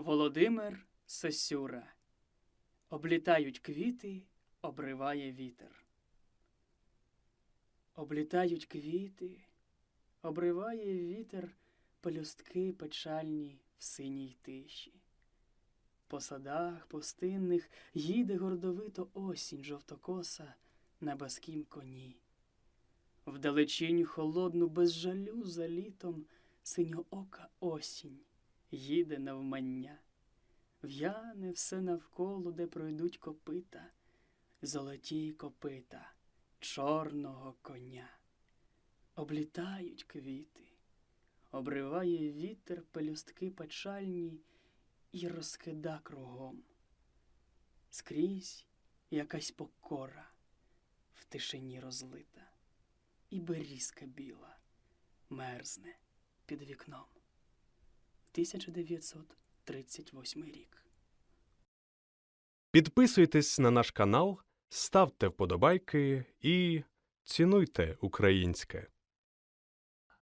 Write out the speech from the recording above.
Володимир Сосюра. Облітають квіти, обриває вітер. Облітають квіти, обриває вітер пелюстки печальні в синій тиші. По садах пустинних їде гордовито осінь жовтокоса на баскім коні. Вдалечінь холодну без жалю за літом синьоока осінь їде навмання. В'яне все навколо, де пройдуть копита, золоті копита чорного коня. Облітають квіти, обриває вітер пелюстки печальні і розкида кругом. Скрізь якась покора в тишині розлита, і берізка біла мерзне під вікном. 1938 рік. Підписуйтесь на наш канал, ставте вподобайки і цінуйте українське.